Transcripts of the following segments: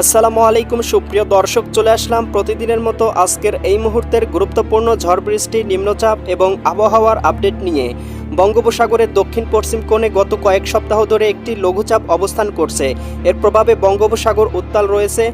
আসসালামু আলাইকুম, সুপ্রিয় দর্শক, চলে আসলাম প্রতিদিনের মতো আজকের এই মুহূর্তের গুরুত্বপূর্ণ ঝড় বৃষ্টি নিম্নচাপ এবং আবহাওয়ার আপডেট নিয়ে। বঙ্গোপসাগরের দক্ষিণ পশ্চিম কোণে গত কয়েক সপ্তাহ ধরে একটি লঘুচাপ অবস্থান করছে। এর প্রভাবে বঙ্গোপসাগর উত্তাল রয়েছে।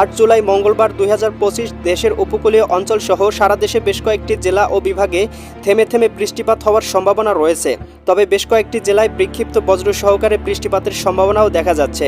আট জুলাই মঙ্গলবার দুই হাজার পঁচিশ দেশের উপকূলীয় অঞ্চল সহ সারা দেশে বেশ কয়েকটি জেলা ও বিভাগে থেমে থেমে বৃষ্টিপাত হওয়ার সম্ভাবনা রয়েছে। তবে বেশ কয়েকটি জেলায় বিক্ষিপ্ত বজ্র সহকারে বৃষ্টিপাতের সম্ভাবনাও দেখা যাচ্ছে।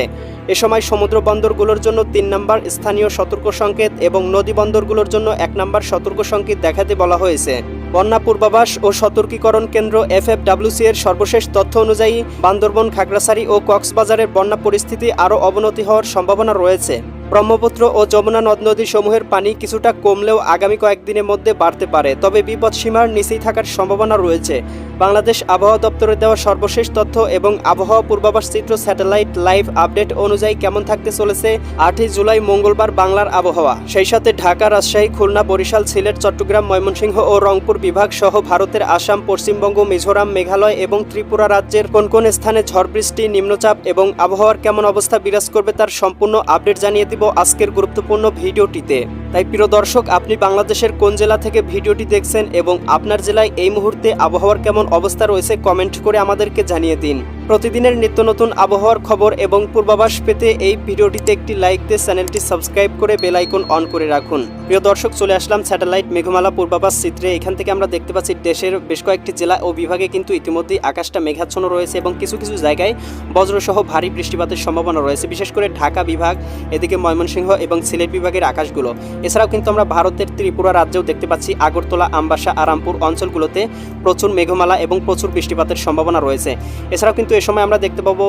এ সময় সমুদ্র বন্দরগুলোর জন্য তিন নম্বর স্থানীয় সতর্ক সংকেত এবং নদী বন্দরগুলোর জন্য এক নম্বর সতর্ক সংকেত দেখাতে বলা হয়েছে। বন্যা পূর্বাভাস ও সতর্কীকরণ কেন্দ্র এফএফডাব্লিউসি এর সর্বশেষ তথ্য অনুযায়ী বান্দরবন, খাগড়াছড়ি ও কক্সবাজারের বন্যা পরিস্থিতি আরও অবনতি হওয়ার সম্ভাবনা রয়েছে। ব্রহ্মপুত্র ও যমুনা নদ নদী সমূহের পানি কিছুটা কমলেও আগামী কয়েকদিনের মধ্যে বাড়তে পারে, তবে বিপদসীমার নিচেই থাকার সম্ভাবনা রয়েছে। বাংলাদেশ আবহাওয়া দপ্তরের দেওয়া সর্বশেষ তথ্য এবং আবহাওয়া পূর্বাভাস চিত্র স্যাটেলাইট লাইভ আপডেট অনুযায়ী কেমন থাকতে চলেছে আটই জুলাই মঙ্গলবার বাংলার আবহাওয়া। সেই সাথে ঢাকা, রাজশাহী, খুলনা, বরিশাল, সিলেট, চট্টগ্রাম, ময়মনসিংহ ও রংপুর বিভাগ সহ ভারতের আসাম, পশ্চিমবঙ্গ, মিজোরাম, মেঘালয় এবং ত্রিপুরা রাজ্যের কোন কোন স্থানে ঝড়, বৃষ্টি, নিম্নচাপ এবং আবহাওয়ার কেমন অবস্থা বিরাজ করবে তার সম্পূর্ণ আপডেট জানিয়ে দিব আজকের গুরুত্বপূর্ণ ভিডিওটিতে। তাই প্রিয় দর্শক, আপনি বাংলাদেশের কোন জেলা থেকে ভিডিওটি দেখছেন এবং আপনার জেলায় এই মুহূর্তে আবহাওয়ার কেমন অবস্থা রয়েছে কমেন্ট করে আমাদেরকে জানিয়ে দিন। প্রতিদিনের নিত্য নতুন আবহাওয়ার খবর এবং পূর্বাভাস পেতে এই ভিডিওটিতে একটি লাইক দিয়ে চ্যানেলটি সাবস্ক্রাইব করে বেল আইকন অন করে রাখুন। প্রিয় দর্শক, চলে আসলাম স্যাটেলাইট মেঘমালা পূর্বাভাস চিত্রে। এখান থেকে আমরা দেখতে পাচ্ছি দেশের বেশ কয়েকটি জেলা ও বিভাগে কিন্তু ইতিমধ্যেই আকাশটা মেঘাচ্ছন্ন রয়েছে এবং কিছু কিছু জায়গায় বজ্রসহ ভারী বৃষ্টিপাতের সম্ভাবনা রয়েছে। বিশেষ করে ঢাকা বিভাগ, এদিকে ময়মনসিংহ এবং সিলেট বিভাগের আকাশগুলো। এছাড়াও কিন্তু আমরা ভারতের ত্রিপুরা রাজ্যেও দেখতে পাচ্ছি আগরতলা, আমবাসা, আরামপুর অঞ্চলগুলোতে প্রচুর মেঘমালা এবং প্রচুর বৃষ্টিপাতের সম্ভাবনা রয়েছে। এছাড়াও কিন্তু এ সময় আমরা দেখতে পাবো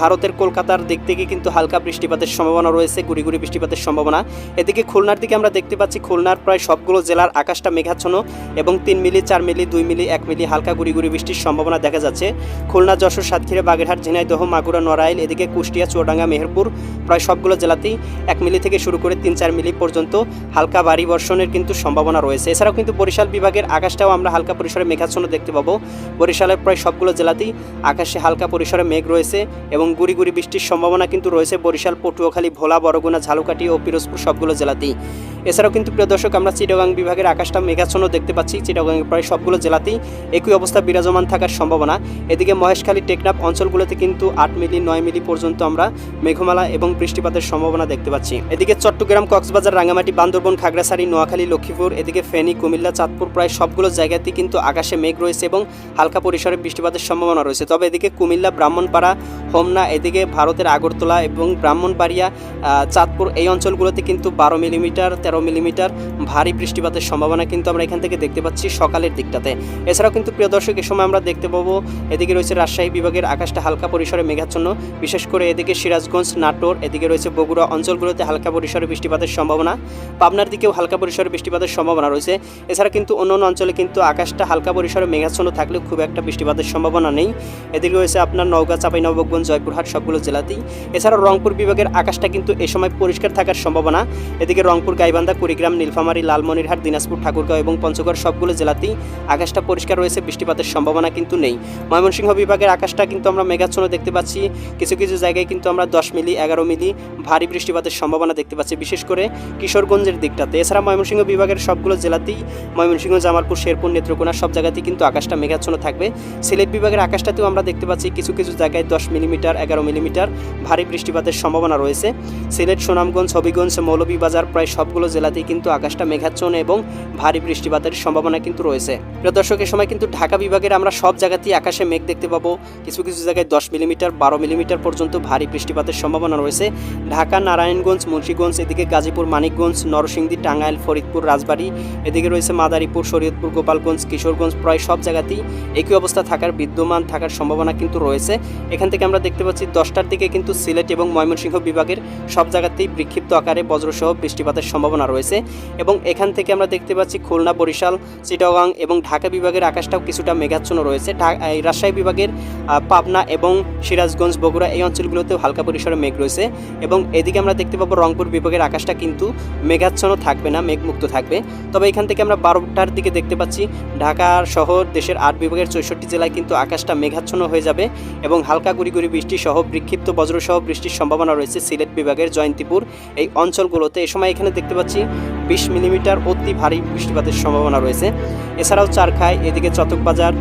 ভারতের কলকাতার দিক থেকে কিন্তু হালকা বৃষ্টিপাতের সম্ভাবনা রয়েছে গুড়ি গুড়ি বৃষ্টিপাতের সম্ভাবনা। এদিকে খুলনার দিকে আমরা দেখতে পাচ্ছি, খুলনার প্রায় সবগুলো জেলার আকাশটা মেঘাচ্ছন্ন এবং তিন মিলি, চার মিলি, দুই মিলি, এক মিলি হালকা গুড়ি গুড়ি বৃষ্টির সম্ভাবনা দেখা যাচ্ছে। খুলনা, যশোর, সাতক্ষীরা, বাগেরহাট, ঝিনাইদহ, মাগুরা, নড়াইল, এদিকে কুষ্টিয়া, চুয়াডাঙ্গা, মেহেরপুর প্রায় সবগুলো জেলাতেই এক মিলি থেকে শুরু করে তিন, চার মিলি পর্যন্ত হালকা ভারী বর্ষণের কিন্তু সম্ভাবনা রয়েছে। এছাড়াও কিন্তু বরিশাল বিভাগের আকাশটাও আমরা হালকা পরিসরে মেঘাচ্ছন্ন দেখতে পাবো। বরিশালের প্রায় সবগুলো জেলাতেই আকাশে হালকা পরিসরে মেঘ রয়েছে এবং গুড়ি গুড়ি বৃষ্টির সম্ভাবনা কিন্তু রয়েছে বরিশাল, পটুয়াখালী, ভোলা, বরগুনা, ঝালুকাঠি ও পিরোজপুর সবগুলো জেলাতেই। এছাড়াও কিন্তু প্রিয় দর্শক, আমরা চিটাগাং বিভাগের আকাশটা মেঘাচ্ছন্ন দেখতে পাচ্ছি। চিটাগাংয়ের প্রায় সবগুলো জেলাতেই একই অবস্থা বিরাজমান থাকার সম্ভাবনা। এদিকে মহেশখালী, টেকনাফ অঞ্চলগুলোতে কিন্তু আট মিলি, নয় মিলি পর্যন্ত আমরা মেঘমালা এবং বৃষ্টিপাতের সম্ভাবনা দেখতে পাচ্ছি। এদিকে চট্টগ্রাম, কক্সবাজার রাঙামাটি বান্দরবন, খাগড়াছড়ি, নোয়াখালী, লক্ষ্মীপুর, এদিকে ফেনী, কুমিল্লা, চাঁদপুর প্রায় সবগুলো জায়গাতেই কিন্তু আকাশে মেঘ রয়েছে এবং হালকা পরিসরে বৃষ্টিপাতের সম্ভাবনা রয়েছে। তবে এদিকে কুমিল্লা, ব্রাহ্মণপাড়া, হোমনা, এদিকে ভারতের আগরতলা এবং ব্রাহ্মণবাড়িয়া চাঁদপুর এই অঞ্চলগুলোতে কিন্তু বারো মিলিমিটার, তেরো মিলিমিটার ভারী বৃষ্টিপাতের সম্ভাবনা কিন্তু আমরা এখান থেকে দেখতে পাচ্ছি সকালের দিকটাতে। এছাড়াও কিন্তু প্রিয় দর্শক, এ সময় আমরা দেখতে পাবো, এদিকে রয়েছে রাজশাহী বিভাগের আকাশটা হালকা পরিসরে মেঘাচ্ছন্ন। বিশেষ করে এদিকে সিরাজগঞ্জ, নাটোর, এদিকে রয়েছে বগুড়া অঞ্চলগুলোতে হালকা পরিসরে বৃষ্টিপাতের সম্ভাবনা। পাবনার দিকেও হালকা পরিসরে বৃষ্টিপাতের সম্ভাবনা রয়েছে। এছাড়া কিন্তু অন্য অন্য অঞ্চলে কিন্তু আকাশটা হালকা পরিসরে মেঘাচ্ছন্ন থাকলেও খুব একটা বৃষ্টিপাতের সম্ভাবনা নেই। এদিকে রয়েছে আপনার নওগাঁ চাঁপাইনবাবগঞ্জ জয়পুরহাট সবগুলো জেলাতেই। এছাড়া রংপুর বিভাগের আকাশটা কিন্তু এ সময় পরিষ্কার থাকার সম্ভাবনা। এদিকে রংপুর, গাইবান্ধা কুড়িগ্রাম, নীলফামারী, লালমনিরহাট, দিনাজপুর, ঠাকুরগাঁও এবং পঞ্চগড় সবগুলো জেলাতেই আকাশটা পরিষ্কার রয়েছে, বৃষ্টিপাতের সম্ভাবনা কিন্তু নেই। ময়মনসিংহ বিভাগের আকাশটা কিন্তু আমরা মেঘাচ্ছন্ন দেখতে পাচ্ছি। কিছু কিছু জায়গায় কিন্তু আমরা দশ মিলি, এগারো মিলি ভারী বৃষ্টিপাতের সম্ভাবনা দেখতে পাচ্ছি, বিশেষ করে কিশোরগঞ্জের দিকটাতে। এছাড়া ময়মনসিংহ বিভাগের সবগুলো জেলাতেই ময়মনসিংহ, জামালপুর, শেরপুর, নেত্রকোনা সব জায়গাতেই কিন্তু আকাশটা মেঘাচ্ছন্ন থাকবে। সিলেট বিভাগের আকাশটাতেও আমরা দেখতে পাচ্ছি কিছু কিছু জায়গায় দশ মিলিমিটার, এগারো মিলিমিটার ভারী বৃষ্টিপাতের সম্ভাবনা রয়েছে। সিলেট, সুনামগঞ্জ, হবিগঞ্জ, মৌলভীবাজার প্রায় সবগুলো জেলাতেই কিন্তু আকাশটা মেঘাচ্ছন্ন এবং ভারী বৃষ্টিপাতের সম্ভাবনা কিন্তু রয়েছে। প্রিয় দর্শক সময় কিন্তু ঢাকা বিভাগের আমরা সব জায়গাতেই আকাশে মেঘ দেখতে পাবো। কিছু কিছু জায়গায় দশ মিলিমিটার, বারো মিলিমিটার পর্যন্ত ভারী বৃষ্টিপাতের সম্ভাবনা রয়েছে। ঢাকা, নারায়ণগঞ্জ, মুন্সীগঞ্জ, এদিকে গাজীপুর, মানিকগঞ্জ, নরসিংদী, টাঙ্গাইল, ফরিদপুর, রাজবাড়ী, এদিকে রয়েছে মাদারীপুর, শরীয়তপুর, গোপালগঞ্জ, কিশোরগঞ্জ, প্রায় সব জায়গাতেই একই অবস্থা থাকার বিদ্যমান থাকার সম্ভাবনা কিন্তু রয়েছে। এখান থেকে আমরা দেখতে পাচ্ছি দশটার দিকে কিন্তু সিলেট এবং ময়মনসিংহ বিভাগের সব জায়গাতেই বিক্ষিপ্ত আকারে বজ্রসহ বৃষ্টিপাতের সম্ভাবনা রয়েছে এবং এখান থেকে আমরা দেখতে পাচ্ছি খুলনা, বরিশাল, চিটাগাং এবং ঢাকা বিভাগের আকাশটাও কিছুটা মেঘাচ্ছন্ন রয়েছে। রাজশাহী বিভাগের পাবনা এবং সিরাজগঞ্জ, বগুড়া এই অঞ্চলগুলোতেও হালকা পরিসরে মেঘ রয়েছে এবং এদিকে আমরা দেখতে পাবো রংপুর বিভাগের আকাশটা কিন্তু মেঘাচ্ছন্ন থাকবে না, মেঘমুক্ত থাকবে। তবে এখান থেকে আমরা বারোটার দিকে দেখতে পাচ্ছি ঢাকা শহর দেশের আট বিভাগের চৌষট্টি জেলায় কিন্তু আকাশটা মেঘাচ্ছন্ন হয়ে যাবে এবং হালকা গুড়ি গুড়ি গুড়ি বৃষ্টি সহ বিক্ষিপ্ত বজ্রসহ বৃষ্টির সম্ভাবনা রয়েছে সিলেট বিভাগের জয়ন্তীপুর এই অঞ্চলগুলোতে। এ সময় এখানে দেখতে পাচ্ছি પછી বিশ মিলিমিটার অতি ভারী বৃষ্টিপাতের সম্ভাবনা রয়েছে। এছাড়াও চারখায় এদিকে চতকবাজার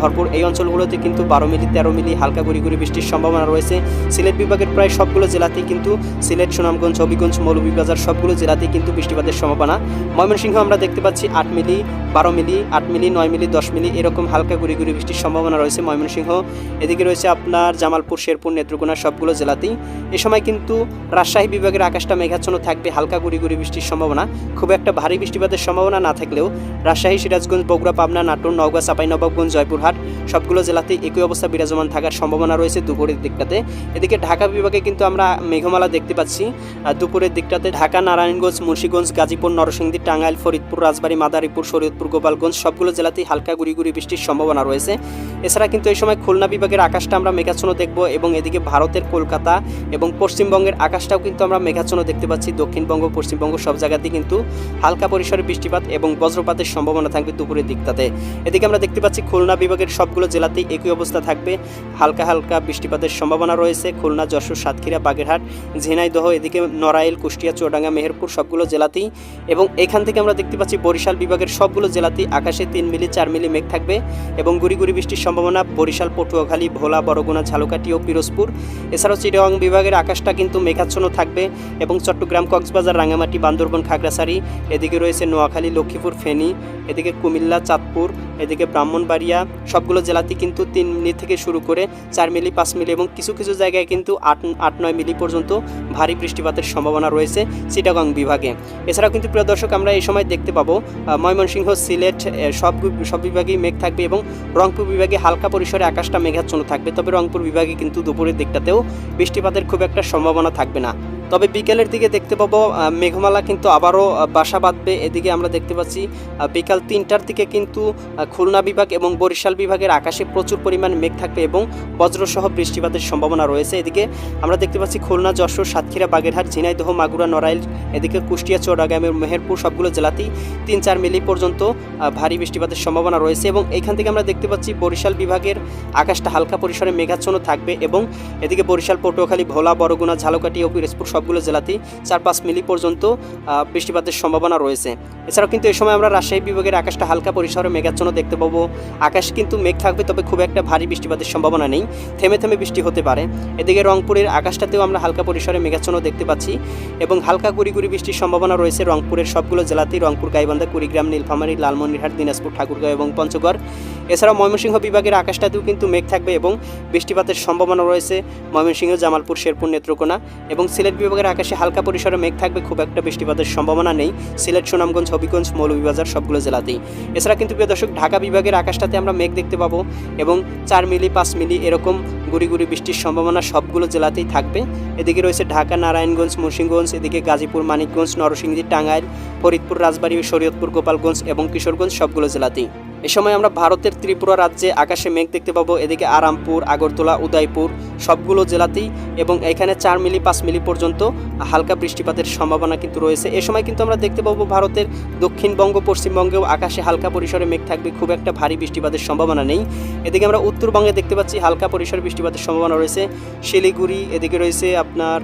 ভরপুর এই অঞ্চলগুলোতে কিন্তু বারো মিলি, তেরো মিলি, হালকা গুড়ি গুড়ি বৃষ্টির সম্ভাবনা রয়েছে। সিলেট বিভাগের প্রায় সবগুলো জেলাতেই কিন্তু সিলেট, সুনামগঞ্জ, হবিগঞ্জ, মৌলভীবাজার সবগুলো জেলাতেই কিন্তু বৃষ্টিপাতের সম্ভাবনা। ময়মনসিংহ আমরা দেখতে পাচ্ছি আট মিলি, বারো মিলি, আট মিলি, নয় মিলি, দশ মিলি এরকম হালকা গুড়ি গুড়ি বৃষ্টির সম্ভাবনা রয়েছে ময়মনসিংহ। এদিকে রয়েছে আপনার জামালপুর, শেরপুর, নেত্রকোনা সবগুলো জেলাতেই। এ সময় কিন্তু রাজশাহী বিভাগের আকাশটা মেঘাচ্ছন্ন থাকবে, হালকা গুড়ি গুড়ি বৃষ্টির সম্ভাবনা। খুব একটা ভারী বৃষ্টিপাতের সম্ভাবনা না থাকলেও রাজশাহী, সিরাজগঞ্জ, বগুড়া, পাবনা, নাটোর, নওগাঁ, চাঁপাইনবাবগঞ্জ, জয়পুরহাট সবগুলো জেলাতেই একই অবস্থা বিরাজমান থাকার সম্ভাবনা রয়েছে দুপুরের দিকটাতে। এদিকে ঢাকা বিভাগে কিন্তু আমরা মেঘমালা দেখতে পাচ্ছি। আর দুপুরের দিকটাতে ঢাকা, নারায়ণগঞ্জ, মুন্সীগঞ্জ, গাজীপুর, নরসিংদী, টাঙ্গাইল, ফরিদপুর, রাজবাড়ী, মাদারীপুর, শরীয়তপুর, গোপালগঞ্জ সবগুলো জেলাতেই হালকা গুড়ি গুড়ি বৃষ্টির সম্ভাবনা রয়েছে। এছাড়া কিন্তু এই সময় খুলনা বিভাগের আকাশটা আমরা মেঘাচ্ছন্ন দেখব এবং এদিকে ভারতের কলকাতা এবং পশ্চিমবঙ্গের আকাশটাও কিন্তু আমরা মেঘাচ্ছন্ন দেখতে পাচ্ছি। দক্ষিণবঙ্গ, পশ্চিমবঙ্গ সব জায়গাতেই কিন্তু হালকা পরিসরে বৃষ্টিপাত এবং বজ্রপাতের সম্ভাবনা থাকবে দুপুরের দিকটাতে। এদিকে আমরা দেখতে পাচ্ছি খুলনা বিভাগের সবগুলো জেলাতেই একই অবস্থা থাকবে। হালকা হালকা বৃষ্টিপাতের সম্ভাবনা রয়েছে। খুলনা, যশোর, সাতক্ষীরা, বাগেরহাট, ঝিনাইদহ, এদিকে নড়াইল, কুষ্টিয়া, চুয়াডাঙ্গা, মেহেরপুর সবগুলো জেলাতেই এবং এখান থেকে আমরা দেখতে পাচ্ছি বরিশাল বিভাগের সবগুলো জেলাতেই আকাশে তিন মিলি, চার মিলি মেঘ থাকবে এবং গুড়ি গুড়ি বৃষ্টির সম্ভাবনা বরিশাল, পটুয়াখালী, ভোলা বরগুনা ঝালকাঠি ও পিরোজপুর। এছাড়াও চিটাগাং বিভাগের আকাশটা কিন্তু মেঘাচ্ছন্ন থাকবে এবং চট্টগ্রাম, কক্সবাজার রাঙামাটি বান্দরবন খাগড়াছড়ি এদিকে রয়েছে নোয়াখালী, লক্ষ্মীপুর, ফেনী, এদিকে কুমিল্লা, চাঁদপুর, এদিকে ব্রাহ্মণবাড়িয়া, সবগুলো জেলাতে কিন্তু তিন মিলি থেকে শুরু করে চার মিলি, পাঁচ মিলি এবং কিছু কিছু জায়গায় কিন্তু আট আট, নয় মিলি পর্যন্ত ভারী বৃষ্টিপাতের সম্ভাবনা রয়েছে চিটাগাং বিভাগে। এছাড়াও কিন্তু প্রিয় দর্শক, আমরা এই সময় দেখতে পাবো ময়মনসিংহ, সিলেট সব সব বিভাগেই মেঘ থাকবে এবং রংপুর বিভাগে হালকা পরিসরে আকাশটা মেঘাচ্ছন্ন থাকবে। তবে রংপুর বিভাগে কিন্তু দুপুরের দিকটাতেও বৃষ্টিপাতের খুব একটা সম্ভাবনা থাকবে না। তবে বিকেলের দিকে দেখতে পাবো মেঘমালা কিন্তু আবারও বাসা বাঁধবে। এদিকে আমরা দেখতে পাচ্ছি বিকাল তিনটার দিকে কিন্তু খুলনা বিভাগ এবং বরিশাল বিভাগের আকাশে প্রচুর পরিমাণ মেঘ থাকবে এবং বজ্রসহ বৃষ্টিপাতের সম্ভাবনা রয়েছে। এদিকে আমরা দেখতে পাচ্ছি খুলনা, যশোর, সাতক্ষীরা, বাগেরহাট, ঝিনাইদহ, মাগুরা, নড়াইল, এদিকে কুষ্টিয়া চৌরাগাম এবং মেহেরপুর সবগুলো জেলাতেই তিন চার মিলি পর্যন্ত ভারী বৃষ্টিপাতের সম্ভাবনা রয়েছে এবং এখান থেকে আমরা দেখতে পাচ্ছি বরিশাল বিভাগের আকাশটা হালকা পরিসরে মেঘাচ্ছন্ন থাকবে এবং এদিকে বরিশাল, পটুয়াখালী, ভোলা, বরগুনা ঝালকাটি ও পিরোজপুর সবগুলো জেলাতেই চার পাঁচ মিলি পর্যন্ত বৃষ্টিপাতের সম্ভাবনা রয়েছে। এছাড়াও কিন্তু এই সময় আমরা রাজশাহী বিভাগের আকাশটা হালকা পরিসরে মেঘাচ্ছন্ন দেখতে পাবো। আকাশ কিন্তু মেঘ থাকবে, তবে খুব একটা ভারী বৃষ্টিপাতের সম্ভাবনা নেই। থেমে থেমে বৃষ্টি হতে পারে। এদিকে রংপুরের আকাশটাতেও আমরা হালকা পরিসরে মেঘাচ্ছন্ন দেখতে পাচ্ছি এবং হালকা গুড়ি গুড়ি বৃষ্টির সম্ভাবনা রয়েছে রংপুরের সবগুলো জেলাতেই। রংপুর, গাইবান্ধা, কুড়িগ্রাম, নীলফামারী, লালমনিরহাট, দিনাজপুর, ঠাকুরগাঁও এবং পঞ্চগড়। এছাড়াও ময়মনসিংহ বিভাগের আকাশটাতেও কিন্তু মেঘ থাকবে এবং বৃষ্টিপাতের সম্ভাবনা রয়েছে। ময়মনসিংহ, জামালপুর, শেরপুর, নেত্রকোনা এবং সিলেট বিভাগের আকাশে হালকা পরিসরে মেঘ থাকবে, খুব একটা বৃষ্টিপাতের সম্ভাবনা নেই। সিলেট, সুনামগঞ্জ, হবিগঞ্জ, মৌলভীবাজার সবগুলো জেলাতেই। এছাড়া কিন্তু প্রিয় দর্শক, ঢাকা বিভাগের আকাশটাতে আমরা মেঘ দেখতে পাবো এবং চার মিলি, পাঁচ মিলি এরকম গুড়ি গুড়ি বৃষ্টির সম্ভাবনা সবগুলো জেলাতেই থাকবে। এদিকে রয়েছে ঢাকা, নারায়ণগঞ্জ, মুন্সিগঞ্জ, এদিকে গাজীপুর, মানিকগঞ্জ, নরসিংদী, টাঙ্গাইল, ফরিদপুর, রাজবাড়ী, শরীয়তপুর, গোপালগঞ্জ এবং কিশোরগঞ্জ সবগুলো জেলাতেই। এ সময় আমরা ভারতের ত্রিপুরা রাজ্যে আকাশে মেঘ দেখতে পাবো। এদিকে আরামপুর, আগরতলা, উদয়পুর সবগুলো জেলাতেই এবং এখানে চার মিলি, পাঁচ মিলি পর্যন্ত হালকা বৃষ্টিপাতের সম্ভাবনা কিন্তু রয়েছে। এ সময় কিন্তু আমরা দেখতে পাবো ভারতের দক্ষিণবঙ্গ, পশ্চিমবঙ্গেও আকাশে হালকা পরিসরে মেঘ থাকবে। খুব একটা ভারী বৃষ্টিপাতের সম্ভাবনা নেই। এদিকে আমরা উত্তরবঙ্গে দেখতে পাচ্ছি হালকা পরিসরে বৃষ্টিপাতের সম্ভাবনা রয়েছে। শিলিগুড়ি, এদিকে রয়েছে আপনার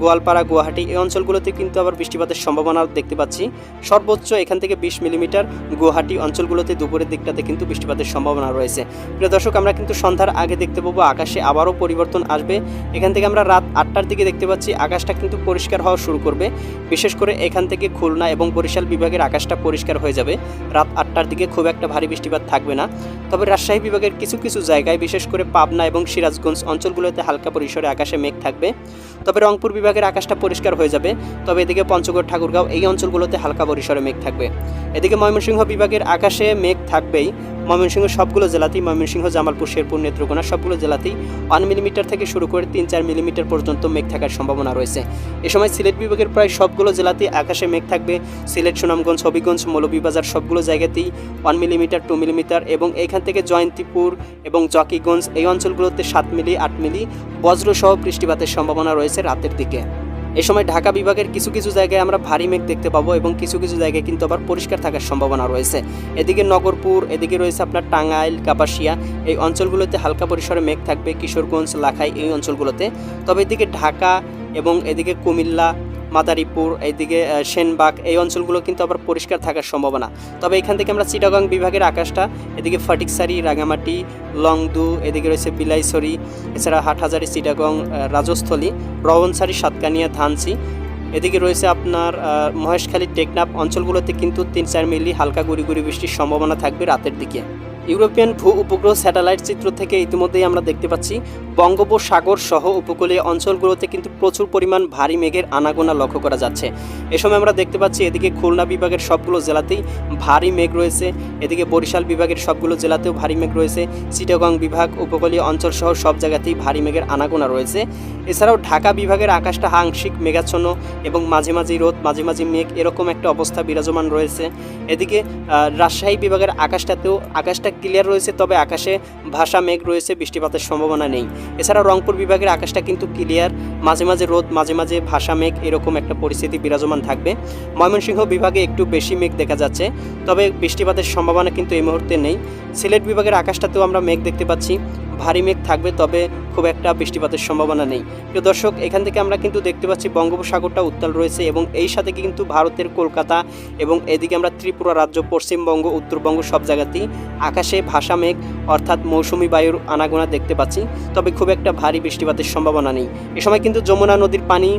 গোয়ালপাড়া, গুয়াহাটি এই অঞ্চলগুলোতে কিন্তু আবার বৃষ্টিপাতের সম্ভাবনা দেখতে পাচ্ছি। সর্বোচ্চ এখান থেকে বিশ মিলিমিটার গুয়াহাটি অঞ্চলগুলোতে দুপুরের দিকটাতে কিন্তু বৃষ্টিপাতের সম্ভাবনা রয়েছে। প্রিয় দর্শক, আমরা কিন্তু সন্ধ্যার আগে দেখতে পাবো আকাশে আবারও পরিবর্তন আসবে। এখান থেকে আমরা রাত আটটার দিকে দেখতে পাচ্ছি আকাশটা কিন্তু পরিষ্কার হওয়া শুরু করবে। বিশেষ করে এখান থেকে খুলনা এবং বরিশাল বিভাগের আকাশটা পরিষ্কার হয়ে যাবে। রাত আটটার দিকে খুব একটা ভারী বৃষ্টিপাত থাকবে না। তবে রাজশাহী বিভাগের কিছু কিছু জায়গায়, বিশেষ করে পাবনা এবং সিরাজগঞ্জ অঞ্চলগুলোতে হালকা পরিসরে আকাশে মেঘ থাকবে। তবে রংপুর বিভাগের আকাশটা পরিষ্কার হয়ে যাবে। তবে এদিকে পঞ্চগড়, ঠাকুরগাঁও এই অঞ্চলগুলোতে হালকা পরিসরে মেঘ থাকবে। এদিকে ময়মনসিংহ বিভাগের আকাশে মেঘ থাকবেই। ময়মনসিংহ সবগুলো জেলাতেই ময়মনসিংহ, জামালপুর, শেরপুর, নেত্রকোনা সবগুলো জেলাতেই ওয়ান মিলিমিটার থেকে শুরু করে তিন চার মিলিমিটার পর্যন্ত মেঘ থাকার সম্ভাবনা রয়েছে। এ সময় সিলেট বিভাগের প্রায় সবগুলো জেলাতেই আকাশে মেঘ থাকবে। সিলেট, সুনামগঞ্জ, হবিগঞ্জ, মৌলভীবাজার সবগুলো জায়গাতেই ওয়ান মিলিমিটার, টু মিলিমিটার এবং এখান থেকে জয়ন্তীপুর এবং জকিগঞ্জ এই অঞ্চলগুলোতে সাত মিলি, আট মিলি বজ্রসহ বৃষ্টিপাতের সম্ভাবনা রয়েছে রাতের দিকে। এই সময় ঢাকা বিভাগের কিছু কিছু জায়গায় আমরা ভারী মেঘ দেখতে পাবো এবং কিছু কিছু জায়গায় কিন্তু আবার পরিষ্কার থাকার সম্ভাবনা রয়েছে। এদিকে নগরপুর, এদিকে রয়েছে আপনার টাঙ্গাইল, কাপাসিয়া। এই অঞ্চলগুলোতে হালকা পরিসরে মেঘ থাকবে কিশোরগঞ্জ, লাখাই এই অঞ্চলগুলোতে। তবে এদিকে ঢাকা এবং এদিকে কুমিল্লা মাদারীপুর, এইদিকে সেনবাগ, এই অঞ্চলগুলো কিন্তু আবার পরিষ্কার থাকার সম্ভাবনা। তবে এখান থেকে আমরা চিটাগাং বিভাগের আকাশটা, এদিকে ফটিকসারি, রাঙামাটি, লংদু, এদিকে রয়েছে বিলাইছড়ি, এছাড়া হাটহাজারি, চিটাগং রাজস্থলী রবনসারি সাতকানিয়া, ধানসি। এদিকে রয়েছে আপনার মহেশখালী, টেকনাফ অঞ্চলগুলোতে কিন্তু তিন চার মিলি হালকা গুড়ি গুড়ি বৃষ্টির সম্ভাবনা থাকবে রাতের দিকে। ইউরোপিয়ান ভূ উপগ্রহ স্যাটেলাইট চিত্র থেকে ইতিমধ্যেই আমরা দেখতে পাচ্ছি বঙ্গোপসাগর সহ উপকূলীয় অঞ্চলগুলোতে কিন্তু প্রচুর পরিমাণ ভারী মেঘের আনাগোনা লক্ষ্য করা যাচ্ছে। এ সময় আমরা দেখতে পাচ্ছি এদিকে খুলনা বিভাগের সবগুলো জেলাতেই ভারী মেঘ রয়েছে। এদিকে বরিশাল বিভাগের সবগুলো জেলাতেও ভারী মেঘ রয়েছে। চিটাগং বিভাগ, উপকূলীয় অঞ্চল সহ সব জায়গাতেই ভারী মেঘের আনাগোনা রয়েছে। এছাড়াও ঢাকা বিভাগের আকাশটা আংশিক মেঘাচ্ছন্ন এবং মাঝে মাঝে রোদ, মাঝে মাঝে মেঘ এরকম একটা অবস্থা বিরাজমান রয়েছে। এদিকে রাজশাহী বিভাগের আকাশটাতেও, আকাশটা ক্লিয়ার রয়েছে, তবে আকাশে ভাষা মেঘ রয়েছে, বৃষ্টিপাতের সম্ভাবনা নেই। এছাড়া রংপুর বিভাগের আকাশটা কিন্তু ক্লিয়ার মাঝে মাঝে রোদ, মাঝে মাঝে ভাষা মেঘ, এরকম একটা পরিস্থিতি বিরাজমান থাকবে। ময়মনসিংহ বিভাগে একটু বেশি মেঘ দেখা যাচ্ছে, তবে বৃষ্টিপাতের সম্ভাবনা কিন্তু এই মুহূর্তে নেই। সিলেট বিভাগের আকাশটাতেও আমরা মেঘ দেখতে পাচ্ছি। ভারী মেঘ থাকবে, তবে খুব একটা বৃষ্টিপাতের সম্ভাবনা নেই। প্রিয় দর্শক, এখান থেকে আমরা কিন্তু দেখতে পাচ্ছি বঙ্গোপসাগরটা উত্তাল রয়েছে এবং এই সাথে কিন্তু ভারতের কলকাতা এবং এদিকে আমরা ত্রিপুরা রাজ্য, পশ্চিমবঙ্গ, উত্তরবঙ্গ সব জায়গাতেই আকাশে ভাষা মেঘ অর্থাৎ মৌসুমি বায়ুর আনাগোনা দেখতে পাচ্ছি, তবে খুব একটা ভারী বৃষ্টিপাতের সম্ভাবনা নেই। এ সময় কিন্তু যমুনা নদীর পানি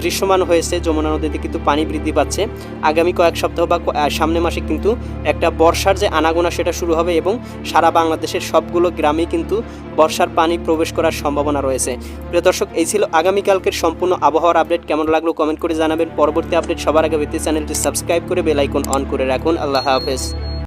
দৃশ্যমান হয়েছে, যমুনা নদীতে কিন্তু পানি বৃদ্ধি পাচ্ছে। আগামী কয়েক সপ্তাহ বা সামনে মাসে কিন্তু একটা বর্ষার যে আনাগোনা সেটা শুরু হবে এবং সারা বাংলাদেশের সবগুলো গ্রামেই কিন্তু বর্ষার পানি প্রবেশ করার সম্ভাবনা রয়েছে। প্রিয় দর্শক, এই ছিল আগামীকালকের সম্পূর্ণ আবহাওয়ার আপডেট। কেমন লাগল কমেন্ট করে জানাবেন। পরবর্তী আপডেট সবার আগে পেতে চ্যানেলটি সাবস্ক্রাইব করে বেলাইকন অন করে রাখুন। আল্লাহ হাফেজ।